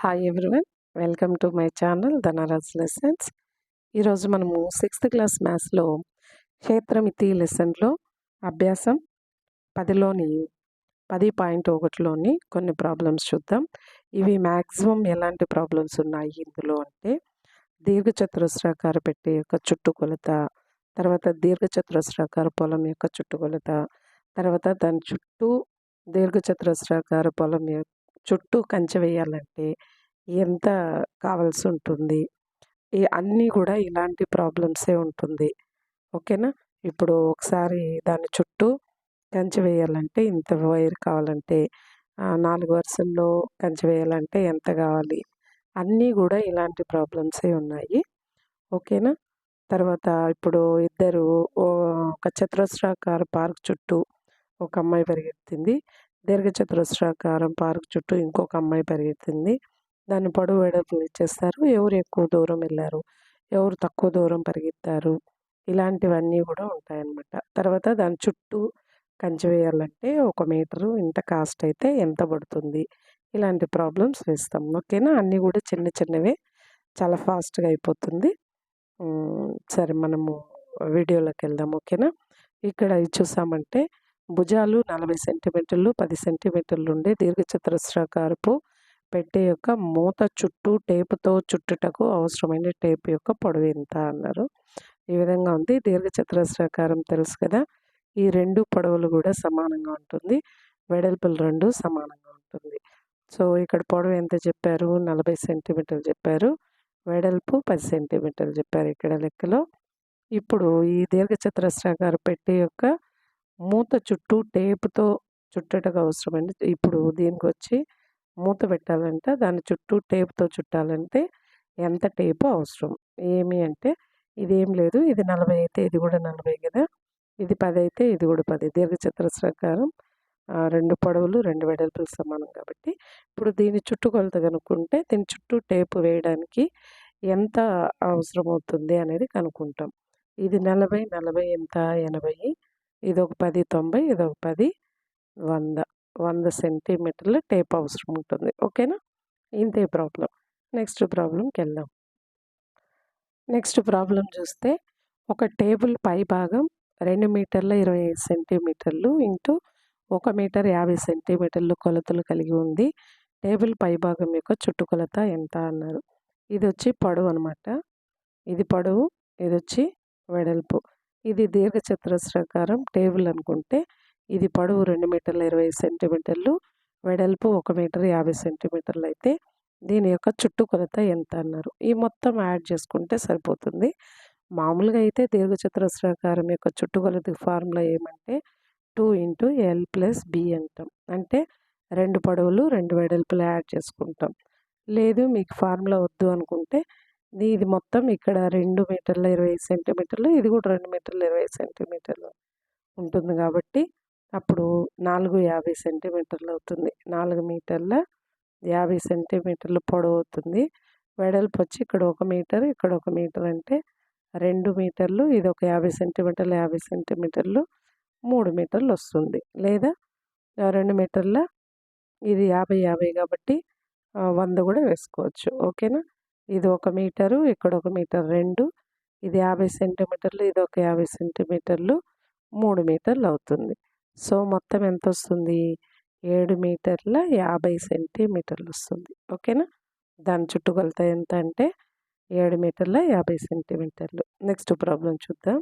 Hi everyone welcome to my channel Dhanraj lessons ఈరోజు మనము sixth class మ్యాథ్స్లో క్షేత్రమితి లెసన్లో అభ్యాసం పదిలోని పది పాయింట్ ఒకటిలోని కొన్ని ప్రాబ్లమ్స్ చూద్దాం. ఇవి మ్యాక్సిమం ఎలాంటి ప్రాబ్లమ్స్ ఉన్నాయి? ఇందులో అంటే దీర్ఘచతురస్రాకార పెట్టే యొక్క చుట్టుకొలత తర్వాత దీర్ఘచతురస్రాకార పొలం యొక్క చుట్టుకొలత తర్వాత దాని చుట్టూ దీర్ఘచతురస్రాకార పొలం యొక్క చుట్టూ కంచె వేయాలంటే ఎంత కావాల్సి ఉంటుంది ఈ అన్నీ కూడా ఇలాంటి ప్రాబ్లమ్సే ఉంటుంది. ఓకేనా? ఇప్పుడు ఒకసారి దాని చుట్టూ కంచి వేయాలంటే ఇంత వైర్ కావాలంటే నాలుగు వరుసల్లో కంచి వేయాలంటే ఎంత కావాలి? అన్నీ కూడా ఇలాంటి ప్రాబ్లమ్సే ఉన్నాయి. ఓకేనా? తర్వాత ఇప్పుడు ఇద్దరు ఒక చతురస్రాకార పార్క్ చుట్టూ ఒక అమ్మాయి పరిగెత్తింది. దీర్ఘచతురస్రాకారం పార్క్ చుట్టూ ఇంకొక అమ్మాయి పరిగెత్తింది. దాన్ని పొడవు వెడల్పు ఇచ్చేస్తారు ఎవరు ఎక్కువ దూరం వెళ్ళారు ఎవరు తక్కువ దూరం పరిగెత్తారు ఇలాంటివన్నీ కూడా ఉంటాయన్నమాట. తర్వాత దాని చుట్టూ కంచి వేయాలంటే ఒక మీటరు ఇంత కాస్ట్ అయితే ఎంత పడుతుంది ఇలాంటి ప్రాబ్లమ్స్ వేస్తాం. ఓకేనా? అన్నీ కూడా చిన్న చిన్నవే చాలా ఫాస్ట్గా అయిపోతుంది. సరే మనము వీడియోలోకి వెళ్దాం ఓకేనా? ఇక్కడ చూసామంటే భుజాలు నలభై సెంటీమీటర్లు పది సెంటీమీటర్లు ఉండే దీర్ఘచతురస్రాకారపు పెట్టే యొక్క మూత చుట్టూ టేపుతో చుట్టుటకు అవసరమైన టేపు యొక్క పొడవు ఎంత అన్నారు. ఈ విధంగా ఉంది. దీర్ఘచతురస్రాకారం తెలుసు కదా. ఈ రెండు పొడవులు కూడా సమానంగా ఉంటుంది. వెడల్పులు రెండు సమానంగా ఉంటుంది. సో ఇక్కడ పొడవు ఎంత చెప్పారు? నలభై సెంటీమీటర్లు చెప్పారు. వెడల్పు పది సెంటీమీటర్లు చెప్పారు ఇక్కడ లెక్కలో. ఇప్పుడు ఈ దీర్ఘచతురస్రాకార పెట్టే యొక్క మూత చుట్టూ టేపుతో చుట్టటకు అవసరమైంది ఇప్పుడు దీనికి వచ్చి మూత పెట్టాలంటే దాని చుట్టూ టేప్తో చుట్టాలంటే ఎంత టేపు అవసరం? ఏమి అంటే ఇదేం లేదు ఇది నలభై అయితే ఇది కూడా నలభై కదా ఇది పది అయితే ఇది కూడా పది. దీర్ఘచతురస్రాకారం రెండు పొడవులు రెండు వెడల్పులు సమానం కాబట్టి ఇప్పుడు దీని చుట్టుకొలత కనుక్కుంటే దీని చుట్టూ టేపు వేయడానికి ఎంత అవసరం అవుతుంది అనేది కనుక్కుంటాం. ఇది నలభై నలభై ఎంత? ఎనభై. ఇది ఒక పది తొంభై ఇది ఒక పది వంద. వంద సెంటీమీటర్ల టేప్ అవసరం ఉంటుంది. ఓకేనా? ఇంతే ప్రాబ్లం. నెక్స్ట్ ప్రాబ్లంకి వెళ్దాం. నెక్స్ట్ ప్రాబ్లం చూస్తే ఒక టేబుల్ పై భాగం రెండు మీటర్ల ఇరవై ఐదు సెంటీమీటర్లు ఇంటూ ఒక మీటర్ యాభై సెంటీమీటర్లు కొలతలు కలిగి ఉంది. టేబుల్ పై భాగం యొక్క చుట్టుకొలత ఎంత అన్నారు. ఇది వచ్చి పొడవు అనమాట ఇది పొడవు ఇది వచ్చి వెడల్పు. ఇది దీర్ఘచతురస్రాకారం టేబుల్ అనుకుంటే ఇది పొడవు రెండు మీటర్ల ఇరవై సెంటీమీటర్లు వెడల్పు ఒక మీటర్ యాభై సెంటీమీటర్లు అయితే దీని యొక్క చుట్టుకొలత ఎంత అన్నారు. ఈ మొత్తం యాడ్ చేసుకుంటే సరిపోతుంది. మామూలుగా అయితే దీర్ఘచతురస్రాకారం యొక్క చుట్టుకొలత ఫార్ములా ఏమంటే two into L plus B అంటాం. అంటే రెండు పొడవులు రెండు వెడల్పులు యాడ్ చేసుకుంటాం. లేదు మీకు ఫార్ములా వద్దు అనుకుంటే ఇది మొత్తం ఇక్కడ రెండు మీటర్ల ఇరవై సెంటీమీటర్లు ఇది కూడా రెండు మీటర్ల ఇరవై సెంటీమీటర్లు ఉంటుంది కాబట్టి అప్పుడు నాలుగు యాభై సెంటీమీటర్లు అవుతుంది. నాలుగు మీటర్ల యాభై సెంటీమీటర్లు పొడవు అవుతుంది. వెడల్పు వచ్చి ఇక్కడ ఒక మీటర్ ఇక్కడ ఒక మీటర్ అంటే రెండు మీటర్లు ఇది ఒక యాభై సెంటీమీటర్లు యాభై సెంటీమీటర్లు మూడు మీటర్లు వస్తుంది. లేదా రెండు మీటర్ల ఇది యాభై యాభై కాబట్టి వంద కూడా వేసుకోవచ్చు. ఓకేనా? ఇది ఒక మీటరు ఇక్కడ ఒక మీటర్ రెండు ఇది యాభై సెంటీమీటర్లు ఇది ఒక యాభై సెంటీమీటర్లు మూడు మీటర్లు అవుతుంది. సో మొత్తం ఎంత వస్తుంది ఏడు మీటర్ల యాభై సెంటీమీటర్లు వస్తుంది ఓకేనా? దాని చుట్టుకొలత ఎంత అంటే ఏడు మీటర్ల యాభై సెంటీమీటర్లు. నెక్స్ట్ ప్రాబ్లం చూద్దాం.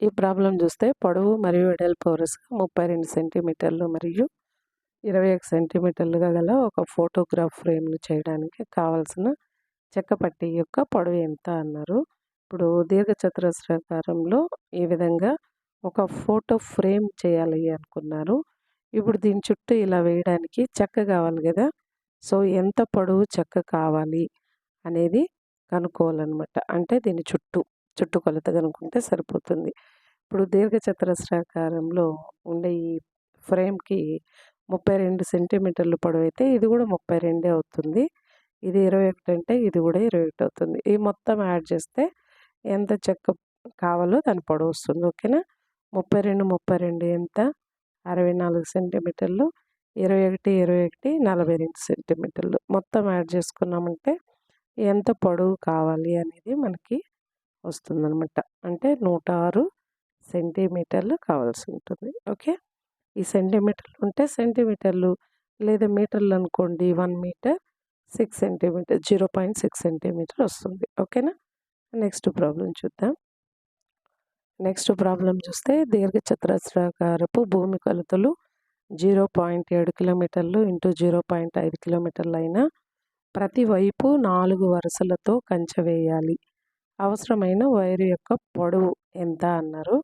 ఈ ప్రాబ్లం చూస్తే పొడవు మరియు వెడల్పు వరుసగా ముప్పై రెండు సెంటీమీటర్లు మరియు ఇరవై ఒక సెంటీమీటర్లుగా గల ఒక ఫోటోగ్రాఫ్ ఫ్రేమ్ను చేయడానికి కావాల్సిన చెక్కపట్టి యొక్క పొడవు ఎంత అన్నారు. ఇప్పుడు దీర్ఘచతురస్రాకారంలో ఈ విధంగా ఒక ఫోటో ఫ్రేమ్ చేయాలి అనుకున్నారు ఇప్పుడు దీని చుట్టూ ఇలా వేయడానికి చెక్క కావాలి కదా! సో ఎంత పొడవు చెక్క కావాలి అనేది కనుక్కోవాలన్నమాట. అంటే దీని చుట్టూ చుట్టూ కొలత కనుక్కుంటే సరిపోతుంది. ఇప్పుడు దీర్ఘచతురస్రాకారంలో ఉండే ఈ ఫ్రేమ్కి ముప్పై రెండు సెంటీమీటర్లు పొడవు అయితే ఇది కూడా ముప్పై రెండే అవుతుంది. ఇది ఇరవై ఒకటి అంటే ఇది కూడా ఇరవై ఒకటి అవుతుంది. ఈ మొత్తం యాడ్ చేస్తే ఎంత చెక్క కావాలో దాని పొడవు వస్తుంది. ఓకేనా? ముప్పై రెండు ముప్పై రెండు ఎంత? అరవై నాలుగు సెంటీమీటర్లు. ఇరవై ఒకటి ఇరవై ఒకటి నలభై రెండు సెంటీమీటర్లు. మొత్తం యాడ్ చేసుకున్నామంటే ఎంత పొడవు కావాలి అనేది మనకి వస్తుందన్నమాట. అంటే నూట ఆరు సెంటీమీటర్లు కావాల్సి ఉంటుంది. ఓకే? ఈ సెంటీమీటర్లు ఉంటే సెంటీమీటర్లు లేదా మీటర్లు అనుకోండి one meter six centimeter zero point six centimeter వస్తుంది. ఓకేనా? నెక్స్ట్ ప్రాబ్లం చూద్దాం. నెక్స్ట్ ప్రాబ్లం చూస్తే దీర్ఘచతురస్రాకారపు భూమి కొలతలు జీరో పాయింట్ ఏడు కిలోమీటర్లు ఇంటూ జీరో పాయింట్ ఐదు కిలోమీటర్లు అయినా ప్రతి వైపు నాలుగు వరుసలతో కంచె వేయాలి. అవసరమైన వైరు యొక్క పొడవు ఎంత అన్నారు.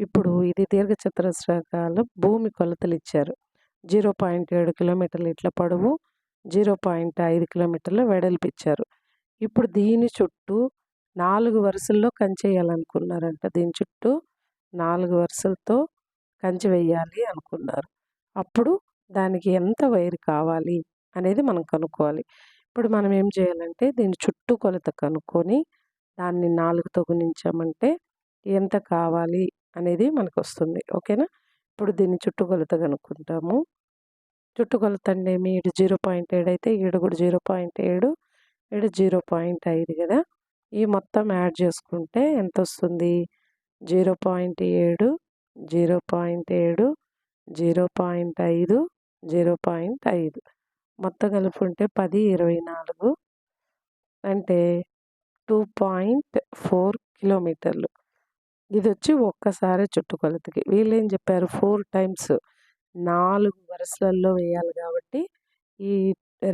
ఇప్పుడు ఇది దీర్ఘచతురస్రాకాల భూమి కొలతలు ఇచ్చారు. జీరో పాయింట్ ఏడు కిలోమీటర్లు ఇట్ల పొడవు జీరో పాయింట్ ఐదు కిలోమీటర్ల వెడల్పు ఇచ్చారు. ఇప్పుడు దీని చుట్టూ నాలుగు వరుసల్లో కంచె వేయాలనుకున్నారంట దీని చుట్టూ నాలుగు వరుసలతో కంచె వేయాలి అనుకున్నారు. అప్పుడు దానికి ఎంత వైర్ కావాలి అనేది మనం కనుక్కోవాలి. ఇప్పుడు మనం ఏం చేయాలంటే దీని చుట్టూ కొలత కనుక్కొని దాన్ని నాలుగుతో గుణించామంటే ఎంత కావాలి అనేది మనకు వస్తుంది ఓకేనా? ఇప్పుడు దీన్ని చుట్టూ కొలత కనుక్కుంటాము. చుట్టుకొలత అండి ఏమి? ఇటు జీరో పాయింట్ ఏడు అయితే ఈడు కూడా జీరో పాయింట్ ఏడు ఇటు జీరో పాయింట్ ఐదు కదా? ఈ మొత్తం యాడ్ చేసుకుంటే ఎంత వస్తుంది జీరో పాయింట్ ఏడు జీరో పాయింట్ ఏడు జీరో పాయింట్ ఐదు జీరో పాయింట్ ఐదు. మొత్తం కలుపుకుంటే పది ఇరవై నాలుగు అంటే టూ పాయింట్ ఫోర్ కిలోమీటర్లు. ఇది వచ్చి ఒక్కసారి చుట్టుకొలతకి వీళ్ళు ఏం చెప్పారు? ఫోర్ టైమ్స్ నాలుగు వరుసలలో వేయాలి కాబట్టి ఈ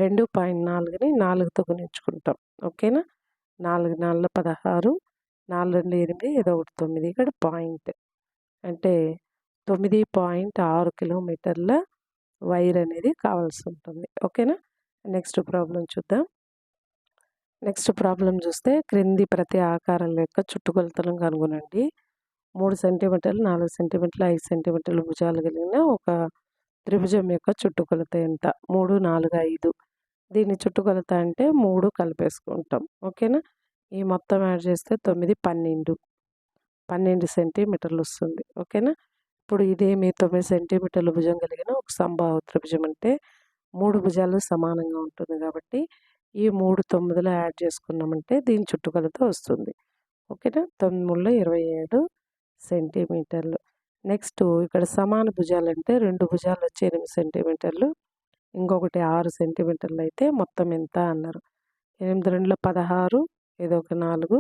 రెండు పాయింట్ నాలుగుని నాలుగుతో గుణించుకుంటాం. ఓకేనా? నాలుగు నాలుగు పదహారు నాలుగు రెండు ఎనిమిది ఏదో ఒకటి తొమ్మిది ఇక్కడ పాయింట్. అంటే తొమ్మిది పాయింట్ ఆరు కిలోమీటర్ల వైర్ అనేది కావాల్సి ఉంటుంది. ఓకేనా? నెక్స్ట్ ప్రాబ్లం చూద్దాం. నెక్స్ట్ ప్రాబ్లం చూస్తే క్రింది ప్రతి ఆకారం యొక్క చుట్టుకొలతలను కనుగొనండి. మూడు సెంటీమీటర్లు నాలుగు సెంటీమీటర్లు ఐదు సెంటీమీటర్లు భుజాలు కలిగిన ఒక త్రిభుజం యొక్క చుట్టుకొలత ఎంత? మూడు నాలుగు ఐదు. దీని చుట్టుకొలత అంటే మూడు కలిపేసుకుంటాం. ఓకేనా? ఈ మొత్తం యాడ్ చేస్తే తొమ్మిది పన్నెండు. పన్నెండు సెంటీమీటర్లు వస్తుంది. ఓకేనా? ఇప్పుడు ఇదేమి తొమ్మిది సెంటీమీటర్లు భుజం కలిగిన ఒక సంభావ త్రిభుజం అంటే మూడు భుజాలు సమానంగా ఉంటుంది కాబట్టి ఈ మూడు తొమ్మిదిలో యాడ్ చేసుకున్నామంటే దీని చుట్టుకొలత వస్తుంది. ఓకేనా? తొమ్మిది మూడులో ఇరవై ఏడు సెంటీమీటర్లు. నెక్స్ట్ ఇక్కడ సమాన భుజాలు అంటే రెండు భుజాలు వచ్చి ఎనిమిది సెంటీమీటర్లు. ఇంకొకటి ఆరు సెంటీమీటర్లు అయితే మొత్తం ఎంత అన్నారు. ఎనిమిది రెండులో పదహారు ఏదో ఒక నాలుగు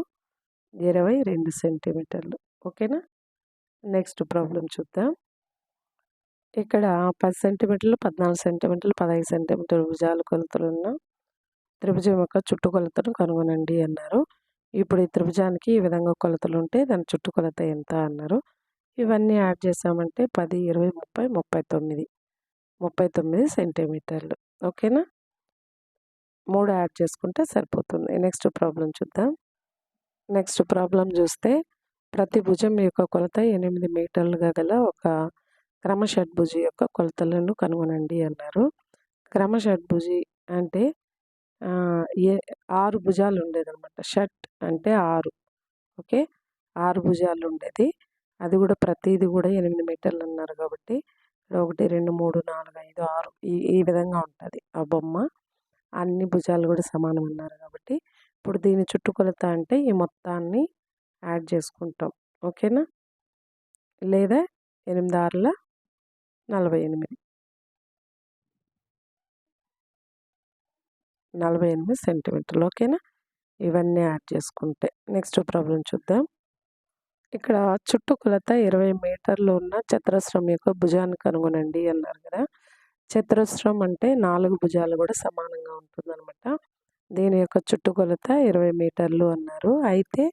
ఇరవై రెండు సెంటీమీటర్లు. ఓకేనా? నెక్స్ట్ ప్రాబ్లం చూద్దాం. ఇక్కడ పది సెంటీమీటర్లు పద్నాలుగు సెంటీమీటర్లు పదహైదు సెంటీమీటర్లు భుజాలు కొలతలు ఉన్న త్రిభుజం యొక్క చుట్టుకొలతను కనుగొనండి అన్నారు. ఇప్పుడు ఈ త్రిభుజానికి ఈ విధంగా కొలతలు ఉంటే దాని చుట్టుకొలత ఎంత అన్నారు. ఇవన్నీ యాడ్ చేసామంటే పది ఇరవై ముప్పై ముప్పై తొమ్మిది. ముప్పై తొమ్మిది సెంటీమీటర్లు. ఓకేనా? మూడు యాడ్ చేసుకుంటే సరిపోతుంది. నెక్స్ట్ ప్రాబ్లం చూద్దాం. నెక్స్ట్ ప్రాబ్లం చూస్తే ప్రతి భుజం యొక్క కొలత ఎనిమిది మీటర్లుగా గల ఒక క్రమషడ్భుజి యొక్క కొలతలను కనుగొనండి అన్నారు. క్రమషడ్భుజి అంటే ఏ ఆరు భుజాలు ఉండేదన్నమాట. షట్ అంటే ఆరు. ఓకే? ఆరు భుజాలు ఉండేది. అది కూడా ప్రతిదీ కూడా ఎనిమిది మీటర్లు అన్నారు కాబట్టి ఒకటి రెండు మూడు నాలుగు ఐదు ఆరు ఈ ఈ విధంగా ఉంటుంది. ఆ బొమ్మ అన్ని భుజాలు కూడా సమానం అన్నారు కాబట్టి ఇప్పుడు దీని చుట్టుకొలత అంటే ఈ మొత్తాన్ని యాడ్ చేసుకుంటాం. ఓకేనా? లేదా ఎనిమిది ఆరుల నలభై ఎనిమిది. నలభై ఎనిమిది సెంటీమీటర్లు. ఓకేనా? ఇవన్నీ యాడ్ చేసుకుంటే నెక్స్ట్ ప్రాబ్లం చూద్దాం. ఇక్కడ చుట్టుకొలత ఇరవై మీటర్లు ఉన్న చతురస్రం యొక్క భుజాన్ని కనుగొనండి అన్నారు కదా. చతురస్రం అంటే నాలుగు భుజాలు కూడా సమానంగా ఉంటుందన్నమాట. దీని యొక్క చుట్టుకొలత ఇరవై మీటర్లు అన్నారు. అయితే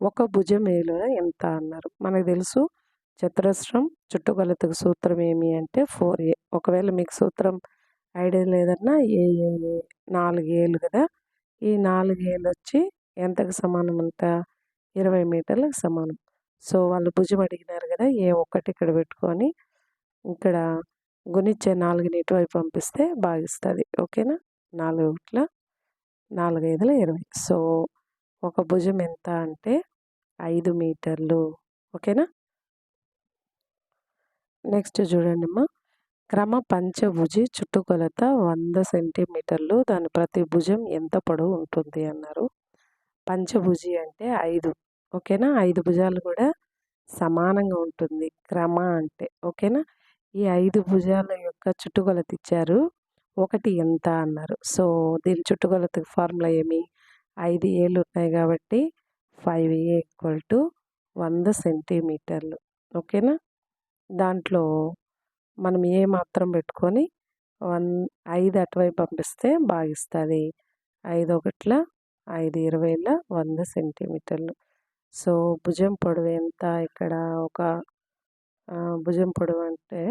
ఒక భుజం ఏలో ఎంత అన్నారు? మనకు తెలుసు చతురస్రం చుట్టుకొలతకు సూత్రం ఏమి అంటే ఫోర్ ఏ. ఒకవేళ మీకు సూత్రం ఐడియా లేదన్నా ఏ నాలుగు ఏలు కదా. ఈ నాలుగు ఏళ్ళు వచ్చి ఎంతకు సమానం అంత ఇరవై మీటర్లకు సమానం. సో వాళ్ళు భుజం అడిగినారు కదా ఏ ఒక్కటి ఇక్కడ పెట్టుకొని ఇక్కడ గునిచ్చే నాలుగుని ఇటువైపు పంపిస్తే బాగిస్తుంది. ఓకేనా? నాలుగు ఒకట్ల నాలుగు ఐదుల ఇరవై. సో ఒక భుజం ఎంత అంటే ఐదు మీటర్లు. ఓకేనా? నెక్స్ట్ చూడండి అమ్మా క్రమ పంచభుజి చుట్టుకొలత వంద సెంటీమీటర్లు. దాని ప్రతి భుజం ఎంత పొడవు ఉంటుంది అన్నారు. పంచభుజి అంటే ఐదు. ఓకేనా? ఐదు భుజాలు కూడా సమానంగా ఉంటుంది. క్రమ అంటే. ఓకేనా? ఈ ఐదు భుజాల యొక్క చుట్టుకొలత ఇచ్చారు. ఒకటి ఎంత అన్నారు. సో దీని చుట్టుకొలత ఫార్ములా ఏమి? ఐదు ఏళ్ళు ఉన్నాయి కాబట్టి ఫైవ్ ఏ ఈక్వల్ టు వంద సెంటీమీటర్లు. ఓకేనా? దాంట్లో మనం ఏ మాత్రం పెట్టుకొని వన్ ఐదు అటువైపు పంపిస్తే భాగిస్తుంది ఐదు ఒకట్ల ఐదు ఇరవైల వంద సెంటీమీటర్లు. సో భుజం పొడవు ఎంత? ఇక్కడ ఒక భుజం పొడవు అంటే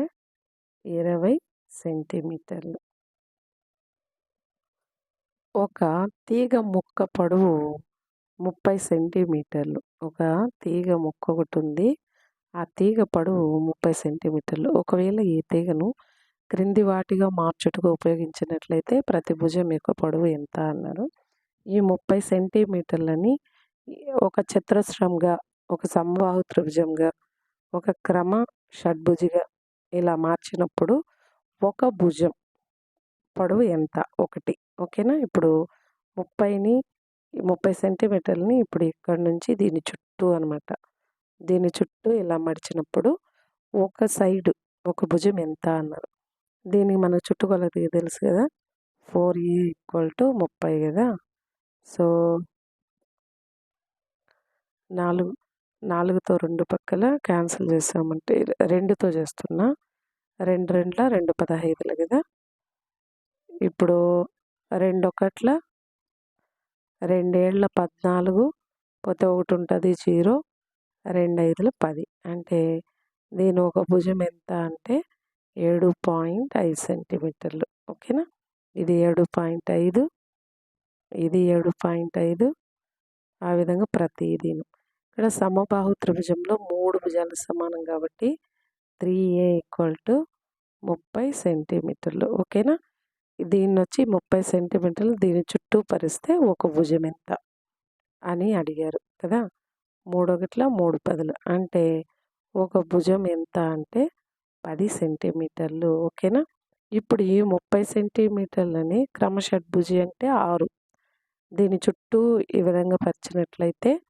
ఇరవై సెంటీమీటర్లు. ఒక తీగ ముక్క పొడవు ముప్పై సెంటీమీటర్లు. ఒక తీగ ముక్క ఒకటి ఉంది. ఆ తీగ పొడవు ముప్పై సెంటీమీటర్లు. ఒకవేళ ఈ తీగను క్రింది వాటిగా మార్చుటకు ఉపయోగించినట్లయితే ప్రతి భుజం యొక్క పొడవు ఎంత అన్నారు. ఈ ముప్పై సెంటీమీటర్లని ఒక చతురస్రంగా ఒక సంబాహు త్రిభుజంగా ఒక క్రమ షడ్భుజిగా ఇలా మార్చినప్పుడు ఒక భుజం పొడవు ఎంత? ఒకటి. ఓకేనా? ఇప్పుడు ముప్పైని ముప్పై సెంటీమీటర్ని ఇప్పుడు ఇక్కడ నుంచి దీని చుట్టూ అనమాట దీని చుట్టూ ఇలా మడిచినప్పుడు ఒక సైడు ఒక భుజం ఎంత అన్నారు. దీనికి మన చుట్టుకొలత తెలుసు కదా? ఫోర్ ఈ ఈక్వల్ టు ముప్పై కదా? సో నాలుగు నాలుగుతో రెండు పక్కల క్యాన్సిల్ చేసామంటే రెండుతో చేస్తున్నా. రెండు రెండుల రెండు పదహైదులు కదా. ఇప్పుడు రెండు ఒకట్ల రెండేళ్ళ పద్నాలుగు పోతే ఒకటి ఉంటుంది జీరో రెండు ఐదుల పది. అంటే దీని ఒక భుజం ఎంత అంటే ఏడు పాయింట్ ఐదు సెంటీమీటర్లు. ఓకేనా? ఇది ఏడు పాయింట్ ఐదు ఇది ఏడు పాయింట్ ఐదు ఆ విధంగా ప్రతిదీను. ఇక్కడ సమబాహు త్రిభుజంలో మూడు భుజాలు సమానం కాబట్టి త్రీ ఏ ఈక్వల్ టు ముప్పై సెంటీమీటర్లు. ఓకేనా? దీన్ని వచ్చి ముప్పై సెంటీమీటర్లు దీని చుట్టూ పరిస్తే ఒక భుజం ఎంత అని అడిగారు కదా? మూడు మూడు పదులు. అంటే ఒక భుజం ఎంత అంటే పది సెంటీమీటర్లు. ఓకేనా? ఇప్పుడు ఈ ముప్పై సెంటీమీటర్లని క్రమషడ్భుజి అంటే ఆరు. దీని చుట్టూ ఈ విధంగా పరిచినట్లయితే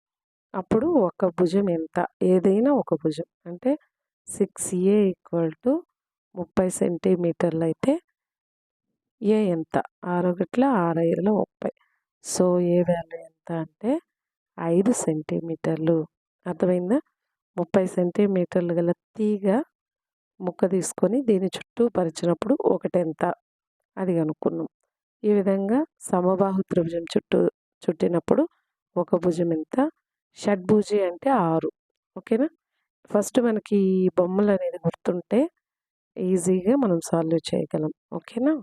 అప్పుడు ఒక భుజం ఎంత? ఏదైనా ఒక భుజం. అంటే సిక్స్ ఏ ఈక్వల్ టు ముప్పై సెంటీమీటర్లు అయితే ఏ ఎంత? ఆరు గట్ల ఆరు ఐదులో ముప్పై. సో ఏ వాల్యూ ఎంత అంటే ఐదు సెంటీమీటర్లు. అర్థమైందా? ముప్పై సెంటీమీటర్లు గల తీగ ముక్క తీసుకొని దీని చుట్టూ పరిచినప్పుడు ఒకటెంత? అది కనుక్కున్నాం. ఈ విధంగా సమబాహు త్రిభుజం చుట్టూ చుట్టినప్పుడు ఒక భుజం ఎంత? షడ్భుజి అంటే ఆరు. ఓకేనా? ఫస్ట్ మనకి ఈ బొమ్మలు అనేది గుర్తుంటే ఈజీగా మనం సాల్వ్ చేయగలం. ఓకేనా?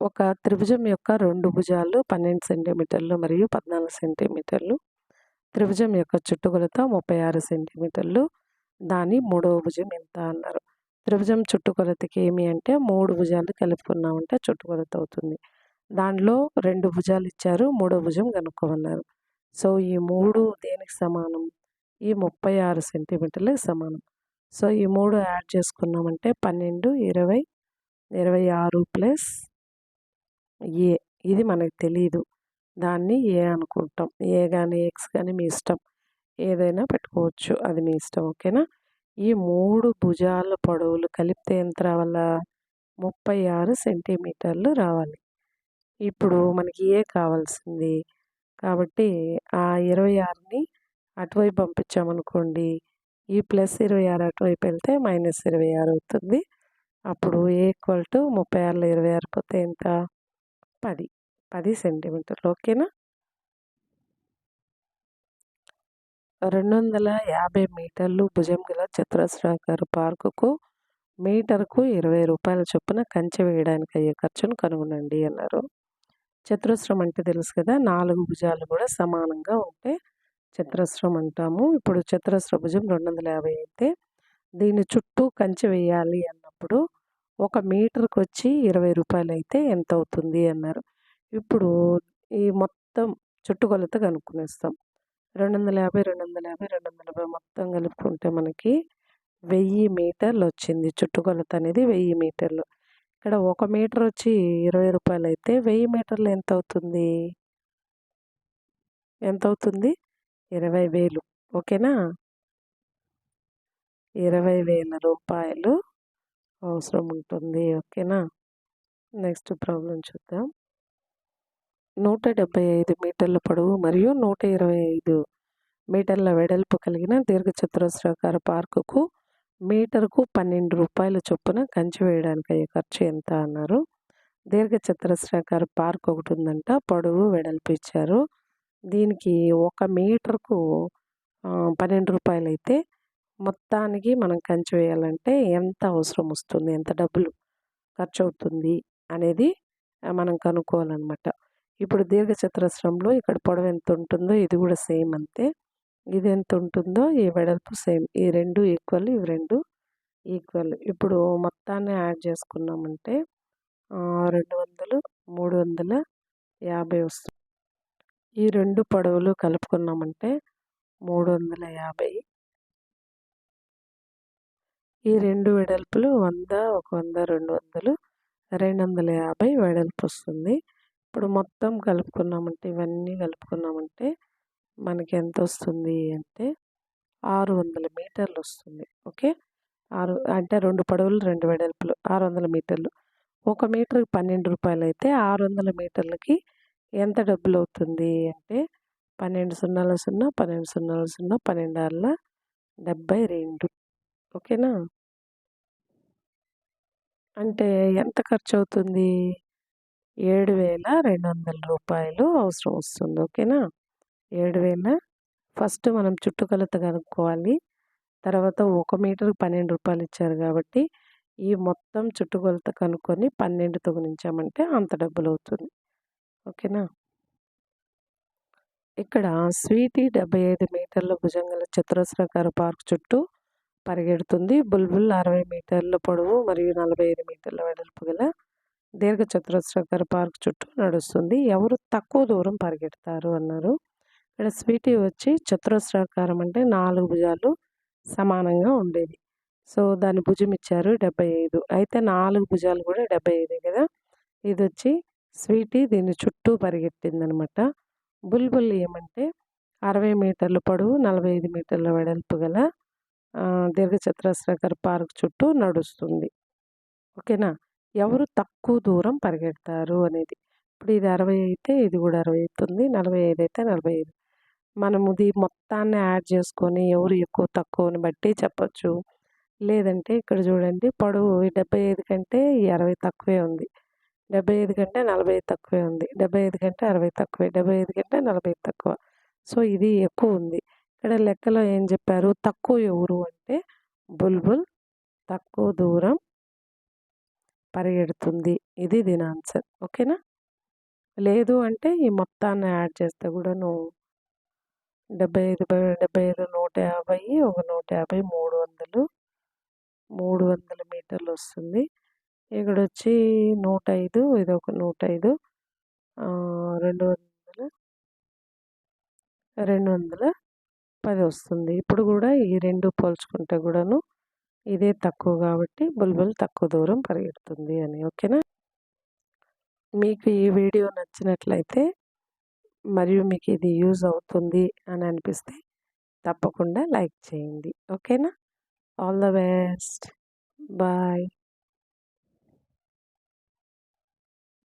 ఒక త్రిభుజం యొక్క రెండు భుజాలు పన్నెండు సెంటీమీటర్లు మరియు పద్నాలుగు సెంటీమీటర్లు. త్రిభుజం యొక్క చుట్టుకొలత ముప్పై ఆరు సెంటీమీటర్లు. దాని మూడవ భుజం ఎంత అన్నారు? త్రిభుజం చుట్టుకొలతకి ఏమి అంటే మూడు భుజాలు కలుపుకున్నామంటే చుట్టుకొలత అవుతుంది. దానిలో రెండు భుజాలు ఇచ్చారు మూడో భుజం కనుక్కోమన్నారు సో ఈ మూడు దేనికి సమానం? ఈ ముప్పై ఆరు సెంటీమీటర్లకు సమానం. సో ఈ మూడు యాడ్ చేసుకున్నామంటే పన్నెండు ఇరవై ఇరవై ఆరు ప్లస్ ఏ. ఇది మనకు తెలియదు దాన్ని ఏ అనుకుంటాం? ఏ కానీ ఎక్స్ కానీ మీ ఇష్టం. ఏదైనా పెట్టుకోవచ్చు. అది మీ ఇష్టం ఓకేనా? ఈ మూడు భుజాల పొడవులు కలిపితే ఎంత రావాలా? ముప్పై ఆరు సెంటీమీటర్లు రావాలి. ఇప్పుడు మనకి ఏ కావాల్సింది? కాబట్టి ఆ ఇరవై ఆరుని అటువైపు పంపించామనుకోండి ఈ ప్లస్ ఇరవై ఆరు అటువైపు వెళ్తే మైనస్ ఇరవై ఆరు అవుతుంది. అప్పుడు ఏ ఈక్వల్ టు ముప్పై ఆరులో ఇరవై ఆరు పోతే ఎంత? పది. పది సెంటీమీటర్లు. ఓకేనా? రెండు వందల యాభై మీటర్లు భుజం గల చతురస్రాకార పార్కుకు మీటర్కు ఇరవై రూపాయల చొప్పున కంచె వేయడానికి అయ్యే ఖర్చును కనుగొనండి అన్నారు. చతురస్రం అంటే తెలుసు కదా! నాలుగు భుజాలు కూడా సమానంగా ఉంటే చతురస్రం అంటాము. ఇప్పుడు చతురస్ర భుజం రెండు వందల యాభై అయితే దీని చుట్టూ కంచె వేయాలి అన్నప్పుడు ఒక మీటర్కి వచ్చి ఇరవై రూపాయలు అయితే ఎంత అవుతుంది అన్నారు. ఇప్పుడు ఈ మొత్తం చుట్టుకొలత కనుక్కునేస్తాం. రెండు వందల యాభై రెండు వందల యాభై రెండు వందల యాభై మొత్తం కలుపుకుంటే మనకి వెయ్యి మీటర్లు వచ్చింది చుట్టుకొలత అనేది వెయ్యి మీటర్లు. ఇక్కడ ఒక మీటర్ వచ్చి ఇరవై రూపాయలు అయితే వెయ్యి మీటర్లు ఎంత అవుతుంది ఎంత అవుతుంది ఇరవై వేలు. ఓకేనా? ఇరవై వేల రూపాయలు అవసరం ఉంటుంది. ఓకేనా? నెక్స్ట్ ప్రాబ్లం చూద్దాం. నూట డెబ్బై ఐదు మీటర్ల పొడవు మరియు నూట ఇరవై ఐదు మీటర్ల వెడల్పు కలిగిన దీర్ఘచతురస్రాకార పార్కుకు మీటర్కు పన్నెండు రూపాయల చొప్పున కంచి వేయడానికి అయ్యే ఖర్చు ఎంత అన్నారు. దీర్ఘ చతురస్రాకార పార్క్ ఒకటి ఉందంట పొడవు వెడల్పు ఇచ్చారు. దీనికి ఒక మీటర్కు పన్నెండు రూపాయలు అయితే మొత్తానికి మనం కంచి వేయాలంటే ఎంత అవసరం వస్తుంది ఎంత డబ్బులు ఖర్చు అవుతుంది అనేది మనం కనుక్కోవాలన్నమాట. ఇప్పుడు దీర్ఘ చతురస్రంలో ఇక్కడ పొడవు ఎంత ఉంటుందో ఇది కూడా సేమ్ అంతే. ఇది ఎంత ఉంటుందో ఈ వెడల్పు సేమ్. ఈ రెండు ఈక్వల్ ఇవి రెండు ఈక్వల్. ఇప్పుడు మొత్తాన్ని యాడ్ చేసుకున్నామంటే రెండు వందలు మూడు వందల యాభై వస్తుంది. ఈ రెండు పొడవులు కలుపుకున్నామంటే మూడు వందల యాభై. ఈ రెండు వెడల్పులు వంద ఒక వంద రెండు వందలు రెండు వందల యాభై వెడల్పు వస్తుంది. ఇప్పుడు మొత్తం కలుపుకున్నామంటే ఇవన్నీ కలుపుకున్నామంటే మనకి ఎంత వస్తుంది అంటే ఆరు వందల మీటర్లు వస్తుంది ఓకే? ఆరు అంటే రెండు పొడవులు రెండు వెడల్పులు ఆరు వందల మీటర్లు. ఒక మీటర్కి పన్నెండు రూపాయలు అయితే ఆరు వందల మీటర్లకి ఎంత డబ్బులు అవుతుంది అంటే పన్నెండు సున్నాల సున్నా పన్నెండు సున్నాల సున్నా పన్నెండు ఆరుల డెబ్బై రెండు. ఓకేనా? అంటే ఎంత ఖర్చు అవుతుంది ఏడు వేల రెండు వందల రూపాయలు అవసరం వస్తుంది. ఓకేనా? ఏడు వేల. ఫస్ట్ మనం చుట్టుకొలత కనుక్కోవాలి. తర్వాత ఒక మీటర్ పన్నెండు రూపాయలు ఇచ్చారు కాబట్టి ఈ మొత్తం చుట్టుకొలత కనుక్కొని పన్నెండుతో గుణించామంటే అంత డబ్బులు అవుతుంది. ఓకేనా? ఇక్కడ స్వీటీ డెబ్బై ఐదు మీటర్ల భుజంగల చతురస్రాకార పార్క్ చుట్టూ పరిగెడుతుంది. బుల్బుల్ అరవై మీటర్ల పొడవు మరియు నలభై ఐదు మీటర్ల వెడల్పు గల దీర్ఘ చతురస్రాకార పార్క్ చుట్టూ నడుస్తుంది. ఎవరు తక్కువ దూరం పరిగెడతారు అన్నారు. ఇక్కడ స్వీటీ వచ్చి చతురస్రాకారం అంటే నాలుగు భుజాలు సమానంగా ఉండేది. సో దాని భుజం ఇచ్చారు డెబ్బై ఐదు. అయితే నాలుగు భుజాలు కూడా డెబ్బై ఐదే కదా? ఇది వచ్చి స్వీటీ దీని చుట్టూ పరిగెట్టింది అనమాట బుల్బుల్ ఏమంటే అరవై మీటర్ల పొడవు నలభై ఐదు మీటర్ల వెడల్పు గల దీర్ఘచతురస్రాకార పార్క్ చుట్టూ నడుస్తుంది. ఓకేనా? ఎవరు తక్కువ దూరం పరిగెడతారు అనేది. ఇప్పుడు ఇది అరవై అయితే ఇది కూడా అరవై అవుతుంది నలభై ఐదు అయితే నలభై ఐదు. మనము ఇది మొత్తాన్ని యాడ్ చేసుకొని ఎవరు ఎక్కువ తక్కువని బట్టి చెప్పచ్చు. లేదంటే ఇక్కడ చూడండి పొడవు డెబ్బై ఐదు కంటే అరవై తక్కువే ఉంది. డెబ్బై ఐదు కంటే నలభై తక్కువే ఉంది. డెబ్బై ఐదు కంటే అరవై తక్కువే. డెబ్బై ఐదు కంటే నలభై తక్కువ. సో ఇది ఎక్కువ ఉంది. ఇక్కడ లెక్కలో ఏం చెప్పారు? తక్కువ ఎవరు అంటే బుల్బుల్ తక్కువ దూరం పరిగెడుతుంది. ఇది దీని ఆన్సర్. ఓకేనా? లేదు అంటే ఈ మొత్తాన్ని యాడ్ చేస్తే కూడాను డెబ్బై ఐదు డెబ్బై ఐదు నూట యాభై ఒక నూట యాభై మూడు వందలు. మూడు వందల మీటర్లు వస్తుంది ఇక్కడ వచ్చి నూట ఐదు ఇది ఒక నూట ఐదు రెండు వందల. రెండు వందల పది వస్తుంది ఇప్పుడు కూడా ఈ రెండు పోల్చుకుంటే కూడాను ఇదే తక్కువ కాబట్టి బుల్బుల్ తక్కువ దూరం పరిగెడుతుంది అని ఓకేనా? మీకు ఈ వీడియో నచ్చినట్లయితే మరియు మీకు ఇది యూజ్ అవుతుంది అని అనిపిస్తే తప్పకుండా లైక్ చేయండి. ఓకేనా? All the best. బాయ్.